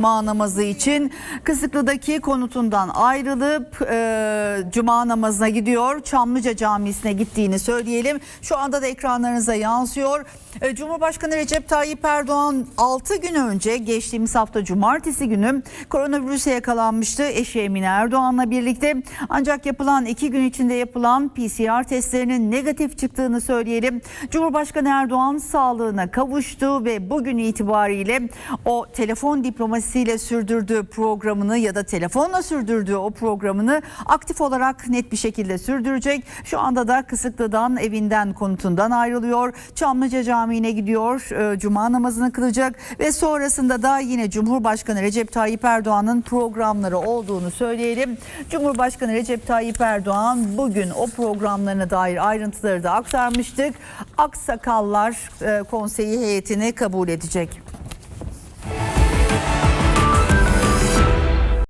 Cuma namazı için Kısıklı'daki konutundan ayrılıp e, Cuma namazına gidiyor. Çamlıca Camisi'ne gittiğini söyleyelim. Şu anda da ekranlarınıza yansıyor. E, Cumhurbaşkanı Recep Tayyip Erdoğan 6 gün önce geçtiğimiz hafta Cumartesi günü koronavirüse yakalanmıştı. Eşi Emine Erdoğan'la birlikte. Ancak yapılan 2 gün içinde yapılan PCR testlerinin negatif çıktığını söyleyelim. Cumhurbaşkanı Erdoğan sağlığına kavuştu ve bugün itibariyle o telefon diplomasisiyle sürdürdüğü programını ya da telefonla sürdürdüğü o programını aktif olarak net bir şekilde sürdürecek. Şu anda da Kısıklı'dan evinden konutundan ayrılıyor. Çamlıca Camii'ne gidiyor. e, Cuma namazını kılacak ve sonrasında da yine Cumhurbaşkanı Recep Tayyip Erdoğan'ın programları olduğunu söyleyelim. Cumhurbaşkanı Recep Tayyip Erdoğan bugün o programlarına dair ayrıntıları da aktarmıştık. Aksakallar e, Konseyi heyetini kabul edecek.